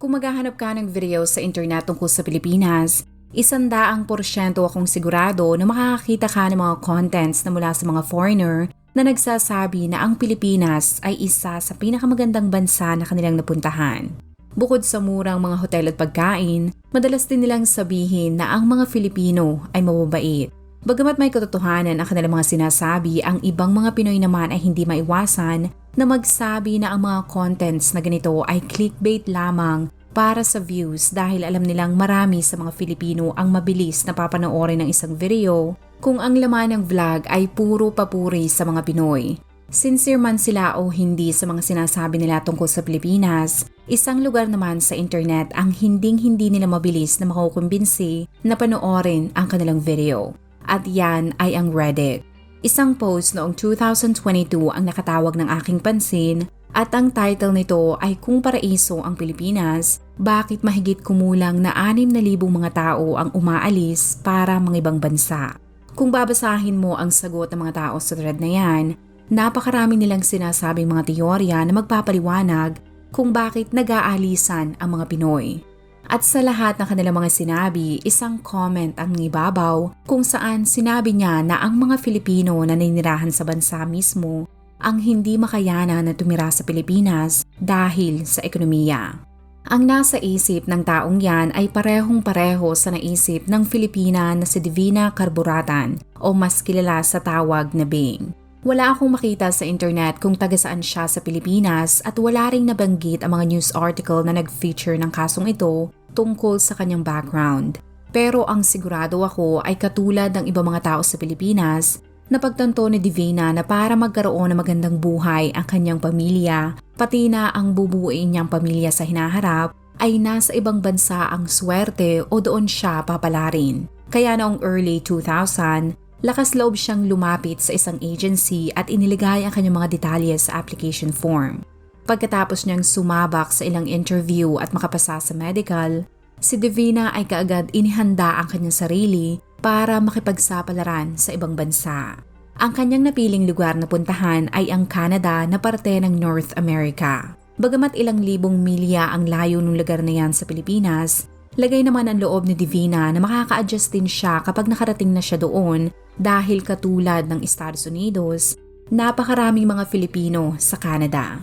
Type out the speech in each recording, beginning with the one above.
Kung maghahanap ka ng video sa internet tungkol sa Pilipinas, isandaang porsyento akong sigurado na makakakita ka ng mga contents na mula sa mga foreigner na nagsasabi na ang Pilipinas ay isa sa pinakamagandang bansa na kanilang napuntahan. Bukod sa murang mga hotel at pagkain, madalas din nilang sabihin na ang mga Filipino ay mababait. Bagamat may katotohanan ang kanilang mga sinasabi, ang ibang mga Pinoy naman ay hindi maiwasan na magsabi na ang mga contents na ganito ay clickbait lamang para sa views dahil alam nilang marami sa mga Filipino ang mabilis na papanoorin ng isang video kung ang laman ng vlog ay puro papuri sa mga Pinoy. Sincere man sila o hindi sa mga sinasabi nila tungkol sa Pilipinas, isang lugar naman sa internet ang hinding-hindi nila mabilis na makukumbinsi na panoorin ang kanilang video. At yan ay ang Reddit. Isang post noong 2022 ang nakatawag ng aking pansin at ang title nito ay Kung Paraiso ang Pilipinas, bakit mahigit kumulang na 6,000 mga tao ang umaalis para mga ibang bansa. Kung babasahin mo ang sagot ng mga tao sa thread na yan, napakarami nilang sinasabing mga teorya na magpapaliwanag kung bakit nag-aalisan ang mga Pinoy. At sa lahat ng kanilang mga sinabi, isang comment ang ibabaw kung saan sinabi niya na ang mga Filipino na ninirahan sa bansa mismo ang hindi makayana na tumira sa Pilipinas dahil sa ekonomiya. Ang nasa isip ng taong yan ay parehong pareho sa naisip ng Filipina na si Divina Carburatan o mas kilala sa tawag na Bing. Wala akong makita sa internet kung taga saan siya sa Pilipinas at wala ring nabanggit ang mga news article na nag-feature ng kasong ito tungkol sa kanyang background. Pero ang sigurado ako ay katulad ng iba mga tao sa Pilipinas na pagtanto ni Divina na para magkaroon ng magandang buhay ang kanyang pamilya, pati na ang bubuuin niyang pamilya sa hinaharap, ay nasa ibang bansa ang swerte o doon siya papalarin. Kaya noong early 2000, lakas loob siyang lumapit sa isang agency at iniligay ang kanyang mga detalye sa application form. Pagkatapos niyang sumabak sa ilang interview at makapasa sa medical, si Divina ay kaagad inihanda ang kanyang sarili para makipagsapalaran sa ibang bansa. Ang kanyang napiling lugar na puntahan ay ang Canada na parte ng North America. Bagamat ilang libong milya ang layo ng lugar na yan sa Pilipinas, lagay naman ang loob ni Divina na makaka-adjust din siya kapag nakarating na siya doon dahil katulad ng Estados Unidos, napakaraming mga Filipino sa Canada.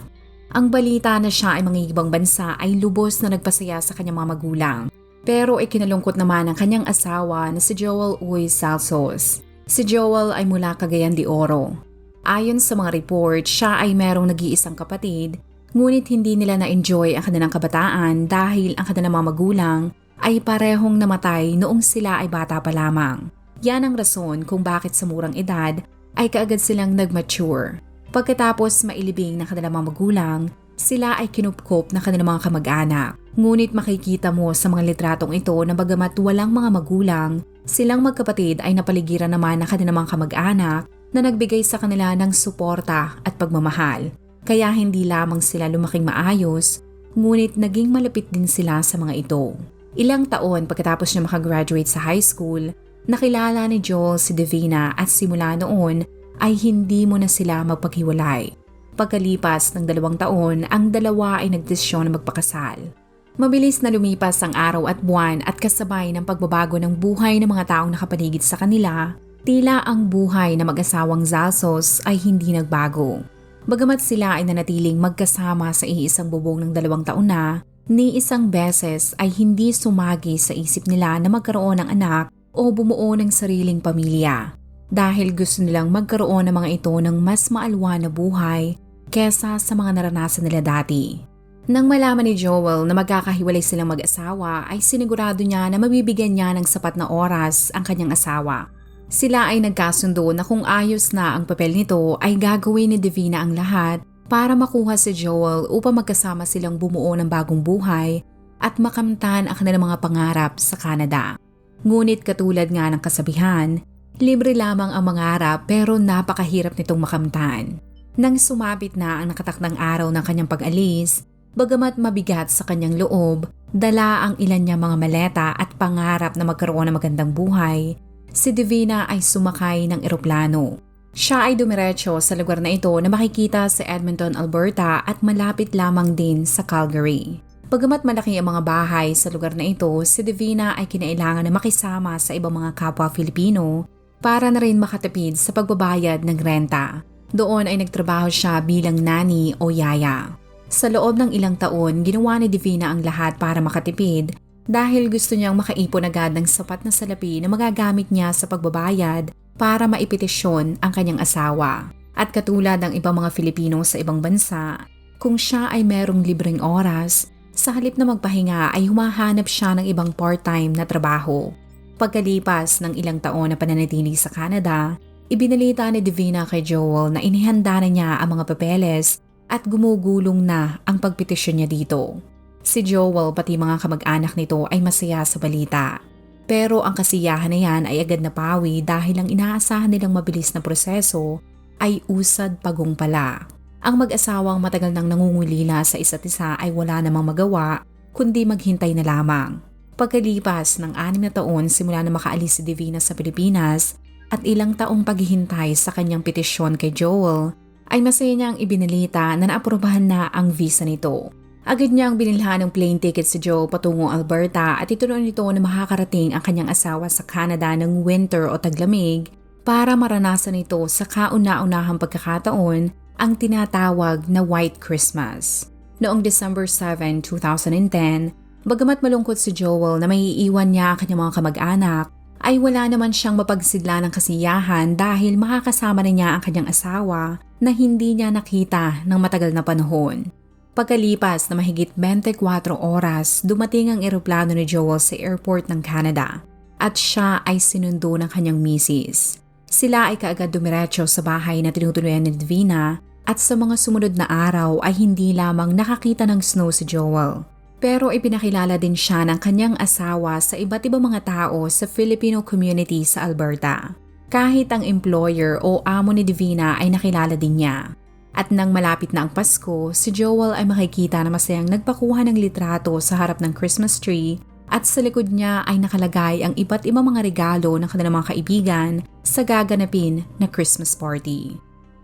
Ang balita na siya ay mga ibang bansa ay lubos na nagpasaya sa kanyang mga magulang. Pero ikinalungkot naman ng kanyang asawa na si Joel Uy Salsos. Si Joel ay mula Cagayan de Oro. Ayon sa mga report, siya ay merong nag-iisang kapatid, ngunit hindi nila na-enjoy ang kanilang kabataan dahil ang kanilang mga magulang ay parehong namatay noong sila ay bata pa lamang. Yan ang rason kung bakit sa murang edad ay kaagad silang nag-mature. Pagkatapos mailibing ng kanilang mga magulang, sila ay kinupkop ng kanilang mga kamag-anak. Ngunit makikita mo sa mga litratong ito na bagamat walang mga magulang, silang magkapatid ay napaligiran naman ng kanilang mga kamag-anak na nagbigay sa kanila ng suporta at pagmamahal. Kaya hindi lamang sila lumaking maayos, ngunit naging malapit din sila sa mga ito. Ilang taon pagkatapos niya makagraduate sa high school, Nakilala ni Joel si Divina at simula noon ay hindi mo na sila magpaghiwalay. Pagkalipas ng dalawang taon, ang dalawa ay nagdesisyon na magpakasal. Mabilis na lumipas ang araw at buwan at kasabay ng pagbabago ng buhay ng mga taong nakapaligid sa kanila, tila ang buhay na mag-asawang Zalsos ay hindi nagbago. Bagamat sila ay nanatiling magkasama sa iisang bubong ng dalawang taon na, ni isang beses ay hindi sumagi sa isip nila na magkaroon ng anak o bumuo ng sariling pamilya dahil gusto nilang magkaroon ng mga ito ng mas maalwa na buhay kesa sa mga naranasan nila dati. Nang malaman ni Joel na magkakahiwalay silang mag-asawa ay sinigurado niya na mabibigyan niya ng sapat na oras ang kanyang asawa. Sila ay nagkasundo na kung ayos na ang papel nito ay gagawin ni Divina ang lahat para makuha si Joel upang magkasama silang bumuo ng bagong buhay at makamtan ang kanilang mga pangarap sa Canada. Ngunit katulad nga ng kasabihan, libre lamang ang mangarap pero napakahirap nitong makamtan. Nang sumabit na ang nakatakdang araw ng kanyang pag-alis, bagamat mabigat sa kanyang loob, dala ang ilan niya mga maleta at pangarap na magkaroon ng magandang buhay, si Divina ay sumakay ng eroplano. Siya ay dumiretso sa lugar na ito na makikita sa Edmonton, Alberta at malapit lamang din sa Calgary. Pagamat malaki ang mga bahay sa lugar na ito, si Divina ay kinailangan na makisama sa ibang mga kapwa Filipino para na rin makatipid sa pagbabayad ng renta. Doon ay nagtrabaho siya bilang nani o yaya. Sa loob ng ilang taon, ginawa ni Divina ang lahat para makatipid dahil gusto niyang makaipon agad ng sapat na salapi na magagamit niya sa pagbabayad para maipetisyon ang kanyang asawa. At katulad ng ibang mga Filipino sa ibang bansa, kung siya ay merong libreng oras, sa halip na magpahinga ay humahanap siya ng ibang part-time na trabaho. Pagkalipas ng ilang taon na pananatili sa Canada, ibinalita ni Divina kay Joel na inihanda na niya ang mga papeles at gumugulong na ang pagpetisyon niya dito. Si Joel pati mga kamag-anak nito ay masaya sa balita. Pero ang kasiyahan na yan ay agad napawi dahil ang inaasahan nilang mabilis na proseso ay usad pagong pala. Ang mag-asawang matagal nang nangungulila sa isa't isa ay wala namang magawa kundi maghintay na lamang. Pagkalipas ng anim na taon simula na makaalis si Divina sa Pilipinas at ilang taong paghihintay sa kanyang petisyon kay Joel, ay masaya niyang ibinalita na naaprubahan na ang visa nito. Agad niyang binilhan ng plane ticket si Joe patungo Alberta at ituloy nito na makakarating ang kanyang asawa sa Canada ng winter o taglamig para maranasan ito sa kauna-unahang pagkakataon ang tinatawag na White Christmas. Noong December 7, 2010, bagamat malungkot si Joel na may iiwan niya ang kanyang mga kamag-anak, ay wala naman siyang mapagsidla ng kasiyahan dahil makakasama na niya ang kanyang asawa na hindi niya nakita ng matagal na panahon. Pagkalipas na mahigit 24 oras, dumating ang eroplano ni Joel sa airport ng Canada at siya ay sinundo ng kanyang misis. Sila ay kaagad dumiretso sa bahay na tinutuluyan ni Divina at sa mga sumunod na araw ay hindi lamang nakakita ng snow si Joel. Pero ipinakilala din siya ng kanyang asawa sa iba't ibang mga tao sa Filipino community sa Alberta. Kahit ang employer o amo ni Divina ay nakilala din niya. At nang malapit na ang Pasko, si Joel ay makikita na masayang nagpakuha ng litrato sa harap ng Christmas tree at sa likod niya ay nakalagay ang iba't ibang mga regalo ng kanilang mga kaibigan sa gaganapin na Christmas party.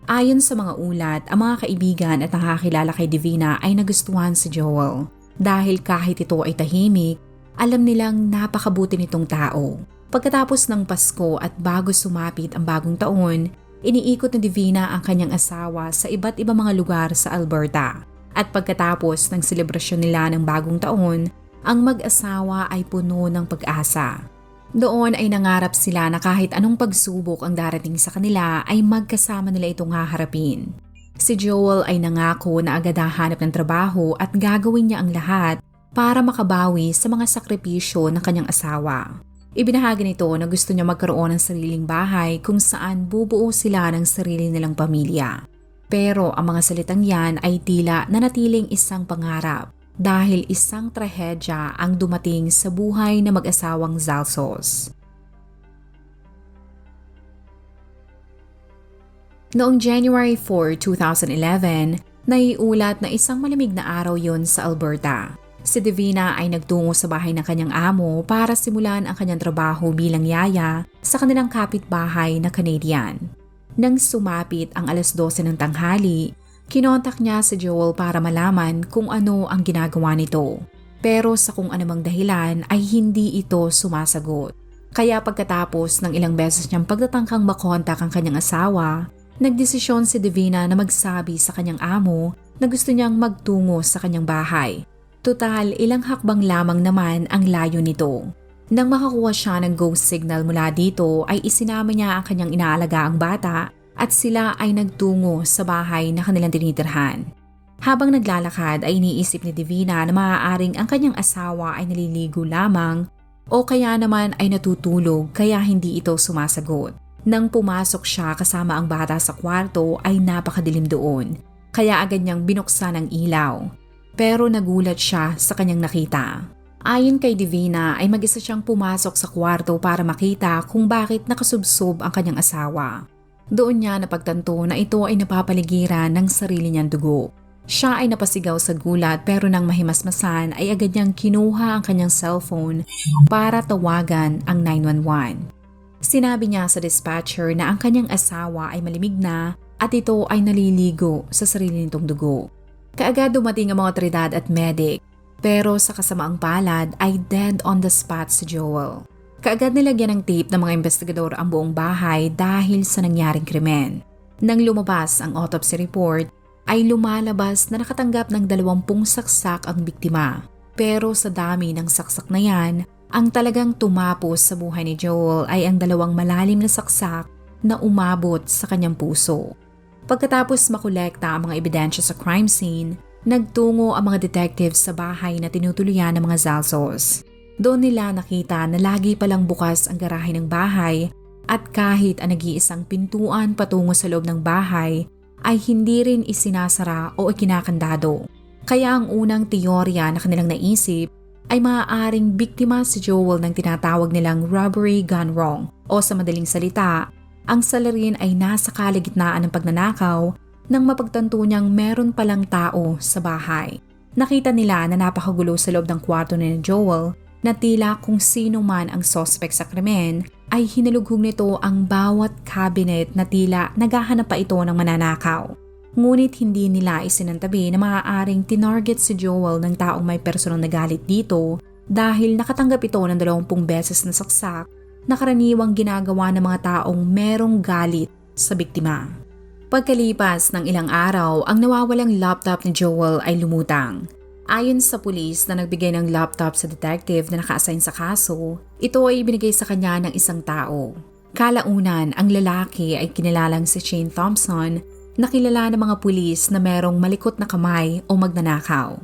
Ayon sa mga ulat, ang mga kaibigan at nakakilala kay Divina ay nagustuhan si Joel dahil kahit ito ay tahimik, alam nilang napakabuti nitong tao. Pagkatapos ng Pasko at bago sumapit ang bagong taon, iniikot ni Divina ang kanyang asawa sa iba't ibang mga lugar sa Alberta. At pagkatapos ng selebrasyon nila ng bagong taon, ang mag-asawa ay puno ng pag-asa. Doon ay nangarap sila na kahit anong pagsubok ang darating sa kanila ay magkasama nila itong haharapin. Si Joel ay nangako na agad hahanap ng trabaho at gagawin niya ang lahat para makabawi sa mga sakripisyo ng kanyang asawa. Ibinahagi nito na gusto niya magkaroon ng sariling bahay kung saan bubuo sila ng sarili nilang pamilya. Pero ang mga salitang yan ay tila nanatiling isang pangarap dahil isang trahedya ang dumating sa buhay na mag-asawang Zalsos. Noong January 4, 2011, naiulat na isang malamig na araw yon sa Alberta. Si Divina ay nagtungo sa bahay ng kanyang amo para simulan ang kanyang trabaho bilang yaya sa kanilang kapitbahay na Canadian. Nang sumapit ang alas 12 ng tanghali, kinontak niya si Joel para malaman kung ano ang ginagawa nito. Pero sa kung anumang dahilan ay hindi ito sumasagot. Kaya pagkatapos ng ilang beses niyang pagtatangkang makontak ang kanyang asawa, nagdesisyon si Divina na magsabi sa kanyang amo na gusto niyang magtungo sa kanyang bahay Total, ilang hakbang lamang naman ang layo nito. Nang makakuha siya ng ghost signal mula dito ay isinama niya ang kanyang inaalaga ang bata at sila ay nagtungo sa bahay na kanilang tinitirhan. Habang naglalakad ay iniisip ni Divina na maaaring ang kanyang asawa ay naliligo lamang o kaya naman ay natutulog kaya hindi ito sumasagot. Nang pumasok siya kasama ang bata sa kwarto ay napakadilim doon, kaya agad niyang binuksan ang ilaw. Pero nagulat siya sa kanyang nakita. Ayon kay Divina ay mag-isa siyang pumasok sa kwarto para makita kung bakit nakasubsob ang kanyang asawa. Doon niya napagtanto na ito ay napapaligiran ng sarili niyang dugo. Siya ay napasigaw sa gulat pero nang mahimasmasan ay agad niyang kinuha ang kanyang cellphone para tawagan ang 911. Sinabi niya sa dispatcher na ang kanyang asawa ay malimig na at ito ay naliligo sa sarili nitong dugo. Kaagad dumating ang mga tridad at medic pero sa kasamaang palad ay dead on the spot si Joel. Kaagad nilagyan ng tape ng mga investigador ang buong bahay dahil sa nangyaring krimen. Nang lumabas ang autopsy report, ay lumalabas na nakatanggap ng dalawampung saksak ang biktima. Pero sa dami ng saksak na yan, ang talagang tumapos sa buhay ni Joel ay ang dalawang malalim na saksak na umabot sa kanyang puso. Pagkatapos makolekta ang mga ebidensya sa crime scene, nagtungo ang mga detectives sa bahay na tinutuluyan ng mga Zalsos. Doon nila nakita na lagi palang bukas ang garahe ng bahay at kahit ang nag-iisang pintuan patungo sa loob ng bahay ay hindi rin isinasara o ikinakandado. Kaya ang unang teorya na kanilang naisip ay maaaring biktima si Joel ng tinatawag nilang robbery gone wrong o sa madaling salita, ang salarin ay nasa kaligitnaan ng pagnanakaw nang mapagtanto niyang meron palang tao sa bahay. Nakita nila na napakagulo sa loob ng kwarto ni Joel na tila kung sino man ang suspect sa krimen ay hinalughog nito ang bawat cabinet na tila naghahanap pa ito ng mananakaw. Ngunit hindi nila isinantabi na maaaring tinarget si Joel ng taong may personal na galit dito dahil nakatanggap ito ng dalawampung beses na saksak na karaniwang ginagawa ng mga taong merong galit sa biktima. Pagkalipas ng ilang araw, ang nawawalang laptop ni Joel ay lumutang. Ayon sa pulis na nagbigay ng laptop sa detective na naka-assign sa kaso, ito ay ibinigay sa kanya ng isang tao. Kalaunan, ang lalaki ay kinilalang si Shane Thompson na kilala ng mga pulis na merong malikot na kamay o magnanakaw.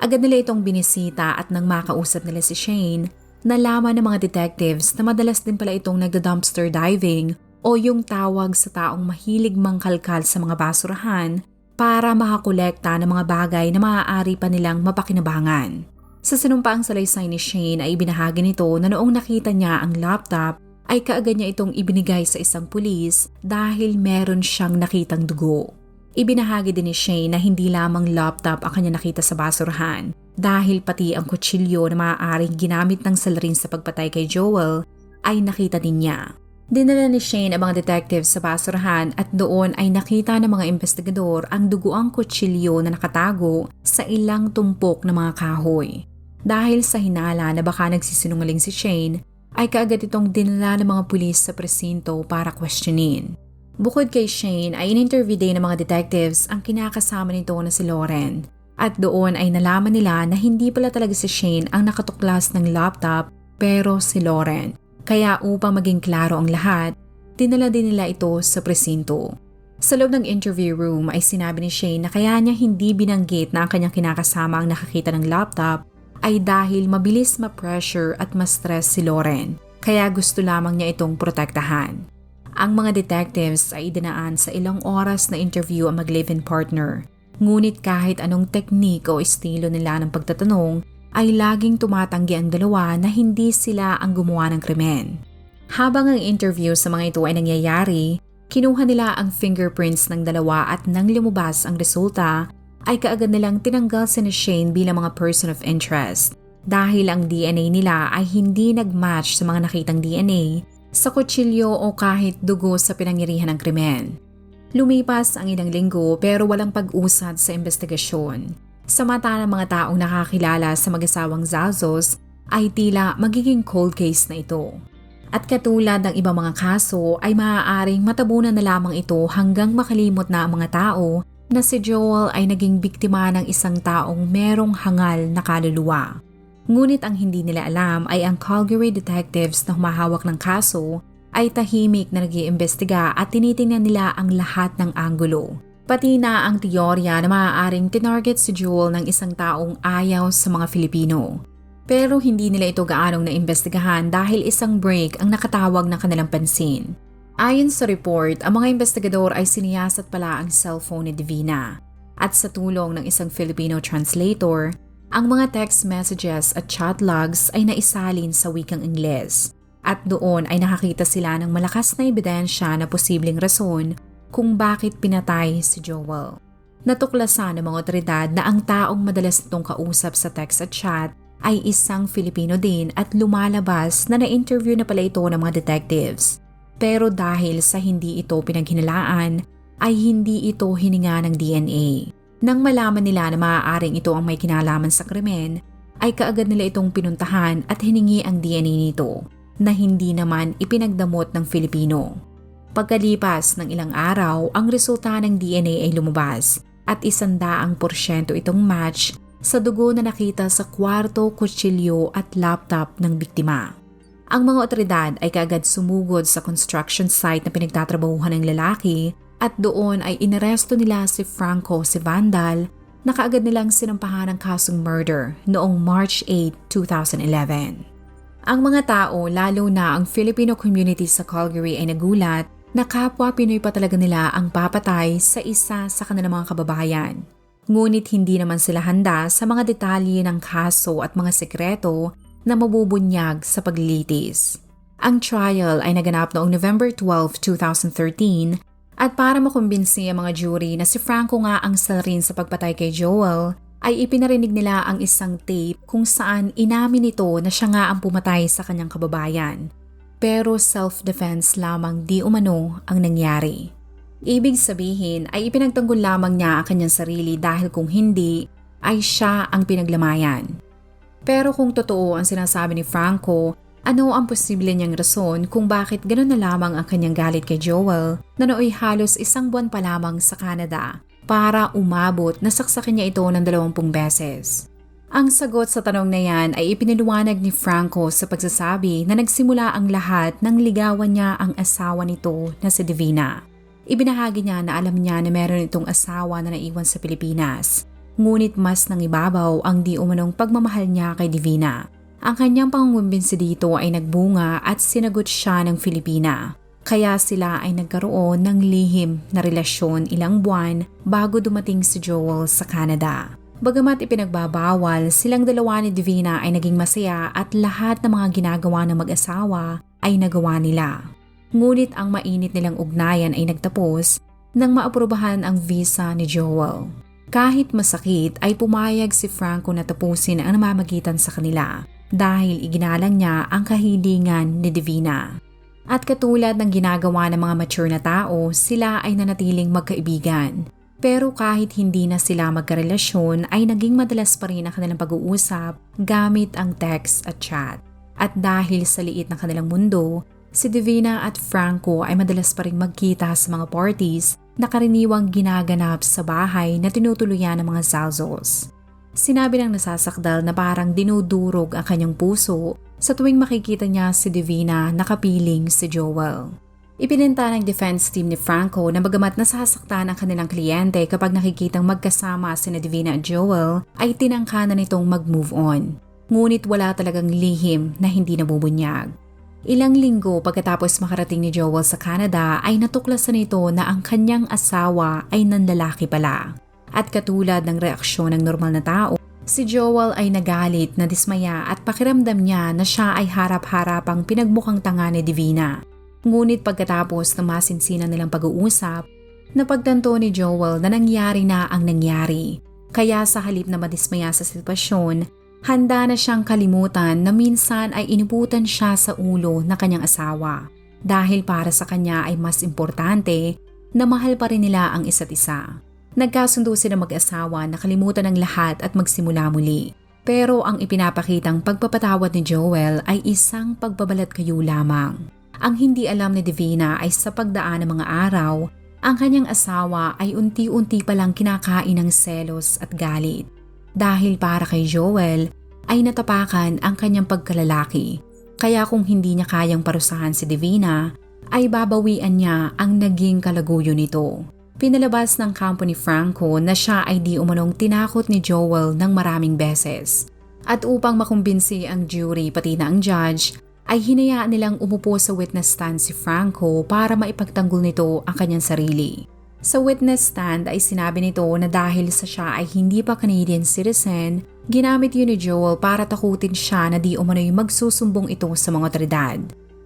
Agad nila itong binisita at nang makausap nila si Shane, nalaman ng mga detectives na madalas din pala itong nagda-dumpster diving o yung tawag sa taong mahilig mangkalkal sa mga basurahan para makakolekta ng mga bagay na maaari pa nilang mapakinabangan. Sa sinumpaang salaysay ni Shane ay ibinahagi nito na noong nakita niya ang laptop ay kaagad niya itong ibinigay sa isang pulis dahil meron siyang nakitang dugo. Ibinahagi din ni Shane na hindi lamang laptop ang kanya nakita sa basurahan dahil pati ang kutsilyo na maaaring ginamit ng salarin sa pagpatay kay Joel ay nakita din niya. Dinala ni Shane ang mga detectives sa basurahan at doon ay nakita ng mga investigador ang duguang kutsilyo na nakatago sa ilang tumpok ng mga kahoy. Dahil sa hinala na baka nagsisinungaling si Shane, ay kaagad itong dinala ng mga pulis sa presinto para questionin. Bukod kay Shane ay in-interview din ng mga detectives ang kinakasama nito na si Lauren. At doon ay nalaman nila na hindi pala talaga si Shane ang nakatuklas ng laptop pero si Lauren kaya upang maging klaro ang lahat, dinala din nila ito sa presinto. Sa loob ng interview room ay sinabi ni Shane na kaya niya hindi binanggit na ang kanyang kinakasama ang nakakita ng laptop ay dahil mabilis ma-pressure at ma-stress si Lauren, kaya gusto lamang niya itong protektahan. Ang mga detectives ay idinaan sa ilang oras na interview ang mag-live-in partner. Ngunit kahit anong teknik o estilo nila ng pagtatanong ay laging tumatanggi ang dalawa na hindi sila ang gumawa ng krimen. Habang ang interview sa mga ito ay nangyayari, kinuha nila ang fingerprints ng dalawa at nang lumabas ang resulta, ay kaagad nilang tinanggal si Shane bilang mga person of interest dahil ang DNA nila ay hindi nag-match sa mga nakitang DNA sa kutsilyo o kahit dugo sa pinangirihan ng krimen. Lumipas ang ilang linggo pero walang pag-usad sa investigasyon sa mata ng mga taong nakakilala sa mag-asawang Zalzos ay tila magiging cold case na ito. At katulad ng ibang mga kaso ay maaaring matabunan na lamang ito hanggang makalimot na ang mga tao na si Joel ay naging biktima ng isang taong merong hangal na kaluluwa. Ngunit ang hindi nila alam ay ang Calgary detectives na humahawak ng kaso ay tahimik na nag iimbestiga at tinitingnan nila ang lahat ng anggulo. Pati na ang teorya na maaaring tinarget si Jewel ng isang taong ayaw sa mga Filipino. Pero hindi nila ito gaanong naimbestigahan dahil isang break ang nakatawag ng kanilang pansin. Ayon sa report, ang mga investigador ay siniyasat pala ang cellphone ni Divina. At sa tulong ng isang Filipino translator, ang mga text messages at chat logs ay naisalin sa wikang Ingles. At doon ay nakakita sila ng malakas na ebidensya na posibleng rason kung bakit pinatay si Joel. Natuklasan ng mga otoridad na ang taong madalas nitong kausap sa text at chat ay isang Filipino din at lumalabas na na-interview na pala ito ng mga detectives. Pero dahil sa hindi ito pinaghinalaan, ay hindi ito hininga ng DNA. Nang malaman nila na maaaring ito ang may kinalaman sa krimen, ay kaagad nila itong pinuntahan at hiningi ang DNA nito na hindi naman ipinagdamot ng Filipino. Pagkalipas ng ilang araw, ang resulta ng DNA ay lumabas at isandaang porsyento itong match sa dugo na nakita sa kwarto, kutsilyo at laptop ng biktima. Ang mga otoridad ay kaagad sumugod sa construction site na pinagtatrabahuhan ng lalaki at doon ay inaresto nila si Franco si Vandal na kaagad nilang sinampahan ng kasong murder noong March 8, 2011. Ang mga tao, lalo na ang Filipino community sa Calgary ay nagulat na kapwa Pinoy pa talaga nila ang papatay sa isa sa kanilang mga kababayan. Ngunit hindi naman sila handa sa mga detalye ng kaso at mga sekreto na mabubunyag sa paglilitis. Ang trial ay naganap noong November 12, 2013 at para makumbinsi ang mga jury na si Franco nga ang salarin sa pagpatay kay Joel, ay ipinarinig nila ang isang tape kung saan inamin nito na siya nga ang pumatay sa kanyang kababayan. Pero self-defense lamang di umano ang nangyari. Ibig sabihin ay ipinagtanggol lamang niya ang kanyang sarili dahil kung hindi, ay siya ang pinaglamayan. Pero kung totoo ang sinasabi ni Franco ano ang posible niyang rason kung bakit gano'n na lamang ang kanyang galit kay Joel na nooy halos isang buwan pa lamang sa Canada para umabot na saksakin niya ito ng dalawampung beses? Ang sagot sa tanong na yan ay ipinaliwanag ni Franco sa pagsasabi na nagsimula ang lahat ng ligawan niya ang asawa nito na si Divina. Ibinahagi niya na alam niya na meron itong asawa na naiwan sa Pilipinas. Ngunit mas nang ibabaw ang di umanong pagmamahal niya kay Divina ang kanyang pangungumbinsi dito ay nagbunga at sinagot siya ng Filipina. Kaya sila ay nagkaroon ng lihim na relasyon ilang buwan bago dumating si Joel sa Canada. Bagamat ipinagbabawal, silang dalawa ni Divina ay naging masaya at lahat ng mga ginagawa ng mag-asawa ay nagawa nila. Ngunit ang mainit nilang ugnayan ay nagtapos nang maaprubahan ang visa ni Joel. Kahit masakit ay pumayag si Franco na tapusin ang namamagitan sa kanila dahil iginalang niya ang kahilingan ni Divina. At katulad ng ginagawa ng mga mature na tao, sila ay nanatiling magkaibigan. Pero kahit hindi na sila magkarelasyon ay naging madalas pa rin ang kanilang pag-uusap gamit ang text at chat. At dahil sa liit ng kanilang mundo, si Divina at Franco ay madalas pa rin magkita sa mga parties na karaniwang ginaganap sa bahay na tinutuluyan ng mga Zalzos. Sinabi ng nasasakdal na parang dinudurog ang kanyang puso sa tuwing makikita niya si Divina nakapiling si Joel. Ipinenta ng defense team ni Franco na bagamat nasasaktan ang kanilang kliyente kapag nakikitang magkasama si Divina at Joel ay tinangka na nitong mag-move on. Ngunit wala talagang lihim na hindi nabubunyag. Ilang linggo pagkatapos makarating ni Joel sa Canada ay natuklasan nito na ang kanyang asawa ay nanlalaki pala. At katulad ng reaksyon ng normal na tao, si Joel ay nagalit na dismaya at pakiramdam niya na siya ay harap-harapang pinagmukhang tanga ni Divina. Ngunit pagkatapos ng masinsinan nilang pag-uusap, napagtanto ni Joel na nangyari na ang nangyari. Kaya sa halip na madismaya sa sitwasyon, handa na siyang kalimutan na minsan ay iniputan siya sa ulo na kanyang asawa. Dahil para sa kanya ay mas importante na mahal pa rin nila ang isa't isa. Nagkasundo sila mag-asawa na kalimutan ng lahat at magsimula muli. Pero ang ipinapakitang pagpapatawad ni Joel ay isang pagbabalat kayo lamang. Ang hindi alam ni Divina ay sa pagdaan ng mga araw, ang kanyang asawa ay unti-unti palang kinakain ng selos at galit. Dahil para kay Joel ay natapakan ang kanyang pagkalalaki. Kaya kung hindi niya kayang parusahan si Divina, ay babawian niya ang naging kalaguyo nito. Pinalabas ng kampo ni Franco na siya ay di umanong tinakot ni Joel ng maraming beses. At upang makumbinsi ang jury pati na ang judge, ay hinayaan nilang umupo sa witness stand si Franco para maipagtanggol nito ang kanyang sarili. Sa witness stand ay sinabi nito na dahil sa siya ay hindi pa Canadian citizen, ginamit yun ni Joel para takutin siya na di umano'y magsusumbong ito sa mga otoridad.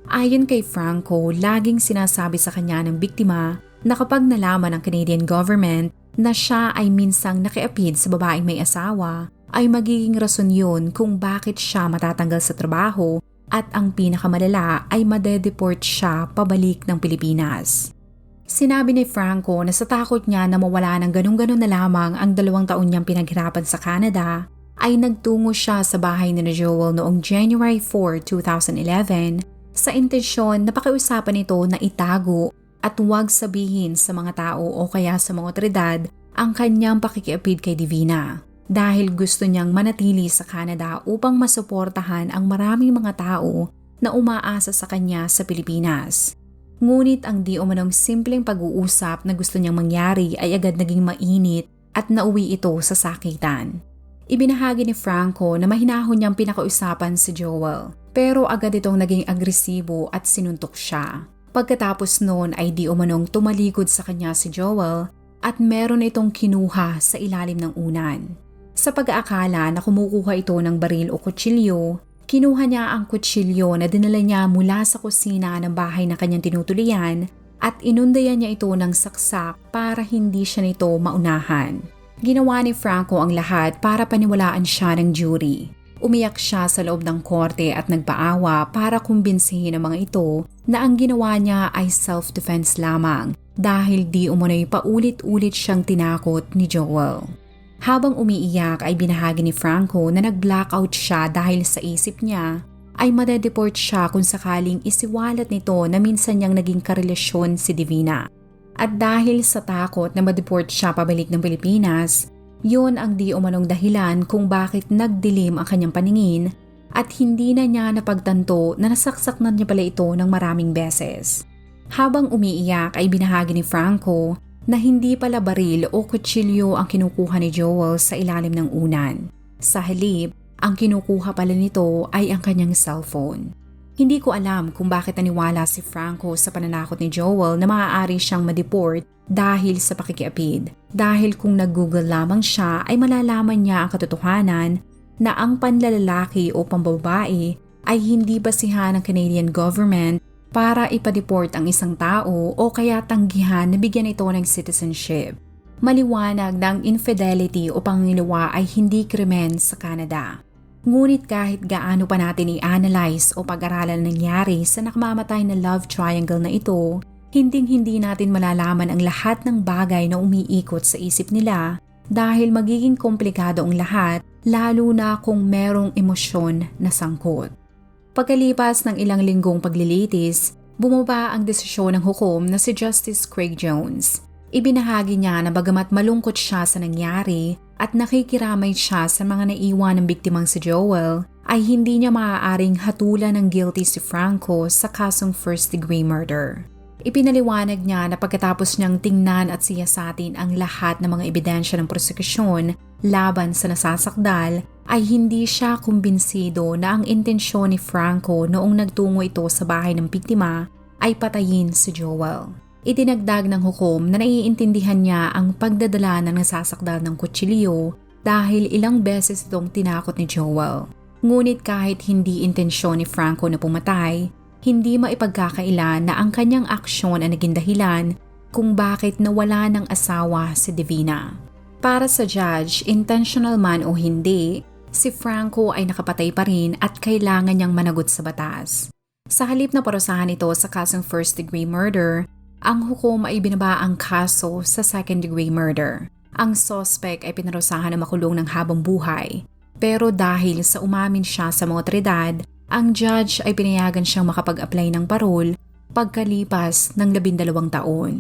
Ayon kay Franco, laging sinasabi sa kanya ng biktima na kapag nalaman ng Canadian government na siya ay minsang nakiapid sa babaeng may asawa, ay magiging rason yun kung bakit siya matatanggal sa trabaho at ang pinakamalala ay madedeport siya pabalik ng Pilipinas. Sinabi ni Franco na sa takot niya na mawala ng ganun-ganun na lamang ang dalawang taon niyang pinaghirapan sa Canada, ay nagtungo siya sa bahay ni Joel noong January 4, 2011 sa intensyon na pakiusapan nito na itago at huwag sabihin sa mga tao o kaya sa mga otoridad ang kanyang pakikiapid kay Divina dahil gusto niyang manatili sa Canada upang masuportahan ang maraming mga tao na umaasa sa kanya sa Pilipinas. Ngunit ang di umanong simpleng pag-uusap na gusto niyang mangyari ay agad naging mainit at nauwi ito sa sakitan. Ibinahagi ni Franco na mahinahon niyang pinakausapan si Joel pero agad itong naging agresibo at sinuntok siya. Pagkatapos noon ay di umanong tumalikod sa kanya si Joel at meron itong kinuha sa ilalim ng unan. Sa pag-aakala na kumukuha ito ng baril o kutsilyo, Kinuha niya ang kutsilyo na dinala niya mula sa kusina ng bahay na kanyang tinutulian at inundayan niya ito ng saksak para hindi siya nito maunahan. Ginawa ni Franco ang lahat para paniwalaan siya ng jury. Umiyak siya sa loob ng korte at nagpaawa para kumbinsihin ang mga ito na ang ginawa niya ay self-defense lamang dahil di umunoy paulit-ulit siyang tinakot ni Joel. Habang umiiyak ay binahagi ni Franco na nag-blackout siya dahil sa isip niya ay madedeport siya kung sakaling isiwalat nito na minsan niyang naging karelasyon si Divina. At dahil sa takot na madeport siya pabalik ng Pilipinas, yun ang di umanong dahilan kung bakit nagdilim ang kanyang paningin at hindi na niya napagtanto na nasaksak na niya pala ito ng maraming beses. Habang umiiyak ay binahagi ni Franco na hindi pala baril o kutsilyo ang kinukuha ni Joel sa ilalim ng unan. Sa halip, ang kinukuha pala nito ay ang kanyang cellphone. Hindi ko alam kung bakit naniwala si Franco sa pananakot ni Joel na maaari siyang madeport dahil sa pakikiapid. Dahil kung nag-google lamang siya ay malalaman niya ang katotohanan na ang panlalalaki o pambabae ay hindi basihan ng Canadian government para ipadeport ang isang tao o kaya tanggihan na bigyan ito ng citizenship. Maliwanag na infidelity o pangiliwa ay hindi krimen sa Canada. Ngunit kahit gaano pa natin i-analyze o pag-aralan nangyari sa nakamamatay na love triangle na ito, hinding-hindi natin malalaman ang lahat ng bagay na umiikot sa isip nila dahil magiging komplikado ang lahat lalo na kung merong emosyon na sangkot. Pagkalipas ng ilang linggong paglilitis, bumaba ang desisyon ng hukom na si Justice Craig Jones. Ibinahagi niya na bagamat malungkot siya sa nangyari at nakikiramay siya sa mga naiwan ng biktimang si Joel, ay hindi niya maaaring hatulan ng guilty si Franco sa kasong first degree murder. Ipinaliwanag niya na pagkatapos niyang tingnan at siyasatin ang lahat ng mga ebidensya ng prosekusyon laban sa nasasakdal, ay hindi siya kumbinsido na ang intensyon ni Franco noong nagtungo ito sa bahay ng biktima ay patayin si Joel. Itinagdag ng hukom na naiintindihan niya ang pagdadala ng nasasakdal ng kutsilyo dahil ilang beses itong tinakot ni Joel. Ngunit kahit hindi intensyon ni Franco na pumatay, hindi maipagkakaila na ang kanyang aksyon ay naging dahilan kung bakit nawala ng asawa si Divina. Para sa judge, intentional man o hindi, si Franco ay nakapatay pa rin at kailangan niyang managot sa batas. Sa halip na parusahan ito sa kasong first degree murder, ang hukom ay binaba ang kaso sa second degree murder. Ang suspect ay pinarusahan na makulong ng habang buhay. Pero dahil sa umamin siya sa mga otoridad, ang judge ay pinayagan siyang makapag-apply ng parol pagkalipas ng labindalawang taon.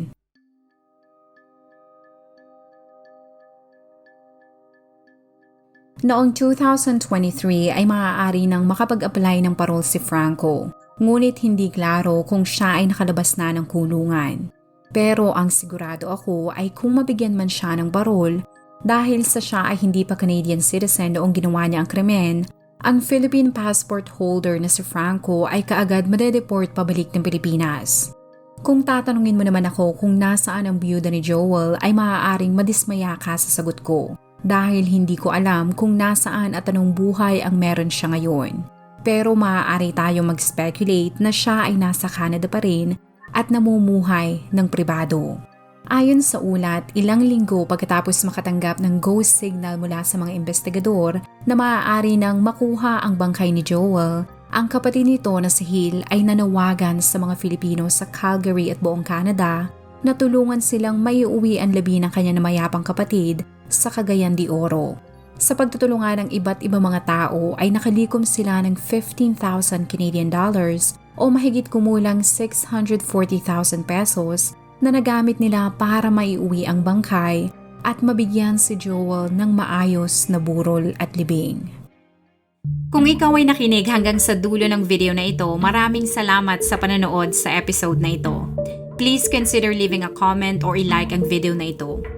Noong 2023 ay maaari nang makapag-apply ng parol si Franco, ngunit hindi klaro kung siya ay nakalabas na ng kulungan. Pero ang sigurado ako ay kung mabigyan man siya ng parol, dahil sa siya ay hindi pa Canadian citizen noong ginawa niya ang krimen, ang Philippine passport holder na si Franco ay kaagad madedeport pabalik ng Pilipinas. Kung tatanungin mo naman ako kung nasaan ang byuda ni Joel ay maaaring madismaya ka sa sagot ko dahil hindi ko alam kung nasaan at anong buhay ang meron siya ngayon. Pero maaari tayong mag-speculate na siya ay nasa Canada pa rin at namumuhay ng pribado. Ayon sa ulat, ilang linggo pagkatapos makatanggap ng ghost signal mula sa mga investigador na maaari nang makuha ang bangkay ni Joel, ang kapatid nito na si Hill ay nanawagan sa mga Filipino sa Calgary at buong Canada na tulungan silang maiuwi ang labi ng kanya na mayapang kapatid sa Cagayan de Oro. Sa pagtutulungan ng iba't ibang mga tao ay nakalikom sila ng 15,000 Canadian dollars o mahigit kumulang 640,000 pesos na nagamit nila para maiuwi ang bangkay at mabigyan si Joel ng maayos na burol at libing. Kung ikaw ay nakinig hanggang sa dulo ng video na ito, maraming salamat sa panonood sa episode na ito. Please consider leaving a comment or i-like ang video na ito.